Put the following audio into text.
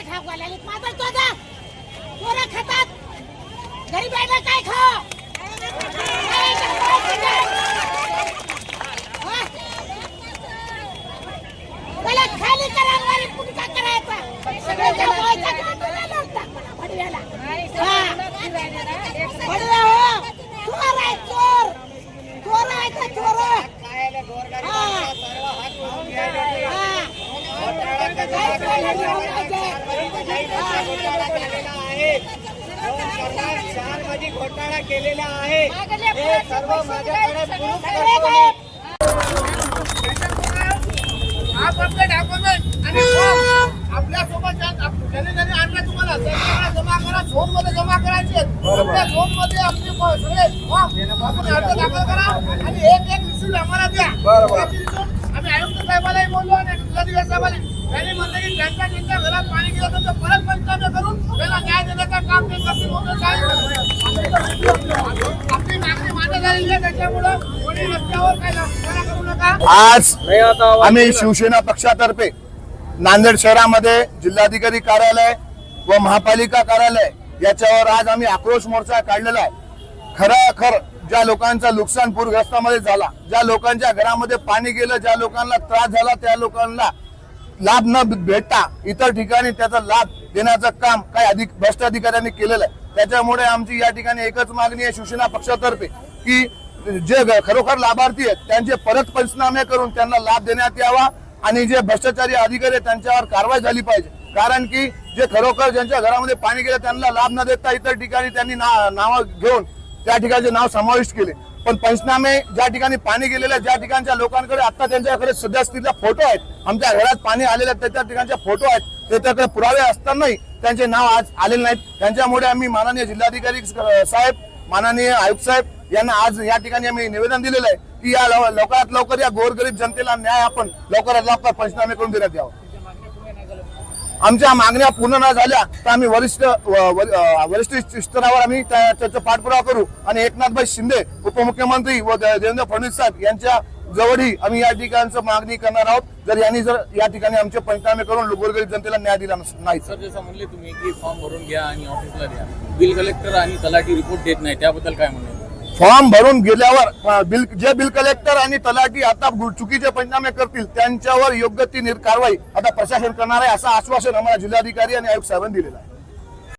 पैसे खाऊ घालायला माझा जा पोरं खातात. गरीब गरीबाला काय खाव? मला खाली करा वारी पुढचा करायचा. सगळे जमवायचा का तुला नव्हता मला भडव्याला हा. भडव्या हो. चोर आहे चोर. चोर आहे का चोर? हा. हा. घोटाळा केलेला आहे चार पाहिजे? घोटाळा केलेला आहे हे सर्व माझ्याकडे प्रूफ करतो गायब. डॉक्युमेंट आणि आपल्यासोबत ज्याने ज्याने आणलं तुम्हाला त्यांच्याकडे जमा करा झोनमध्ये जमा करायचे त्या झोनमध्ये आपले सगळे आपण अर्ज दाखल करा आणि एक एक रिसिप्ट आम्हाला द्या आम्ही आयुक्त साहेबालाही बोललो आणि जिल्हाधिकारी साहेबाला त्यांनी म्हणलं की ज्यांच्या ज्यांच्या घरात पाणी गेलं त्यांचं परत पंचनामे करून त्याला न्याय देण्याचं काम ते करतील. म्हणून काय आपली मागणी मान्य झालेली आहे त्याच्यामुळं कोणी रस्त्यावर काय करा करू नका. आज आम्ही शिवसेना पक्षातर्फे नांदेड शहरामध्ये जिल्हाधिकारी कार्यालय व महापालिका कार्यालय याच्यावर आज आम्ही आक्रोश मोर्चा काढलेला आहे. खरं ज्या लोकांचा नुकसान पूरग्रस्तामध्ये झाला ज्या लोकांच्या घरामध्ये पाणी गेलं ज्या लोकांना त्रास झाला त्या लोकांना लाभ न भेटता इतर ठिकाणी त्याचा लाभ देण्याचं काम काही अधिक भ्रष्ट अधिकाऱ्यांनी केलेलं आहे. त्याच्यामुळे आमची या ठिकाणी एकच मागणी आहे शिवसेना पक्षातर्फे की जे खरोखर लाभार्थी आहेत त्यांचे परत पंचनामे करून त्यांना लाभ देण्यात यावा आणि जे भ्रष्टाचारी अधिकारी आहेत त्यांच्यावर कारवाई झाली पाहिजे. कारण की जे खरोखर ज्यांच्या घरामध्ये पाणी गेलं त्यांना लाभ न देता इतर ठिकाणी त्यांनी ना- नावं घेऊन त्या ठिकाणचे नाव समाविष्ट केले. पण पंचनामे ज्या ठिकाणी पाणी गेलेलं आहे ज्या ठिकाणच्या लोकांकडे आता त्यांच्याकडे सध्या फोटो आहेत आमच्या घरात पाणी आलेले आहेत त्या ठिकाणचे फोटो आहेत त्याच्याकडे पुरावे असतानाही त्यांचे नाव आज आलेले नाहीत. त्यांच्यामुळे आम्ही माननीय जिल्हाधिकारी साहेब माननीय आयुक्त साहेब यांना आज या ठिकाणी आम्ही निवेदन दिलेलं आहे की या लवकरात लवकर या गोरगरीब जनतेला न्याय आपण लवकरात लवकर पंचनामे करून देण्यात यावं. आमच्या मागण्या पूर्ण न झाल्या तर आम्ही वरिष्ठ वरिष्ठ स्तरावर आम्ही त्याचा पाठपुरावा करू. आणि एकनाथभाई शिंदे उपमुख्यमंत्री व देवेंद्र फडणवीस साहेब यांच्या जवळही आम्ही या ठिकाणचं मागणी करणार आहोत. जर यांनी जर या ठिकाणी आमचे पंचनामे करून गोरगरीब जनतेला न्याय दिला नाही सर. जसं म्हणले तुम्ही की फॉर्म भरून घ्या आणि ऑफिसला द्या. बिल कलेक्टर आणि तलाठी रिपोर्ट देत नाही त्याबद्दल काय म्हणणं फॉर्म भरून गेल्यावर बिल जे बिल कलेक्टर आणि तलाठी आता चुकीचे पंचनामे करतील त्यांच्यावर योग्य ती कारवाई आता प्रशासन करणार आहे असं आश्वासन आम्हाला जिल्हाधिकारी आणि आयुक्त साहेबांनी दिलेलं आहे.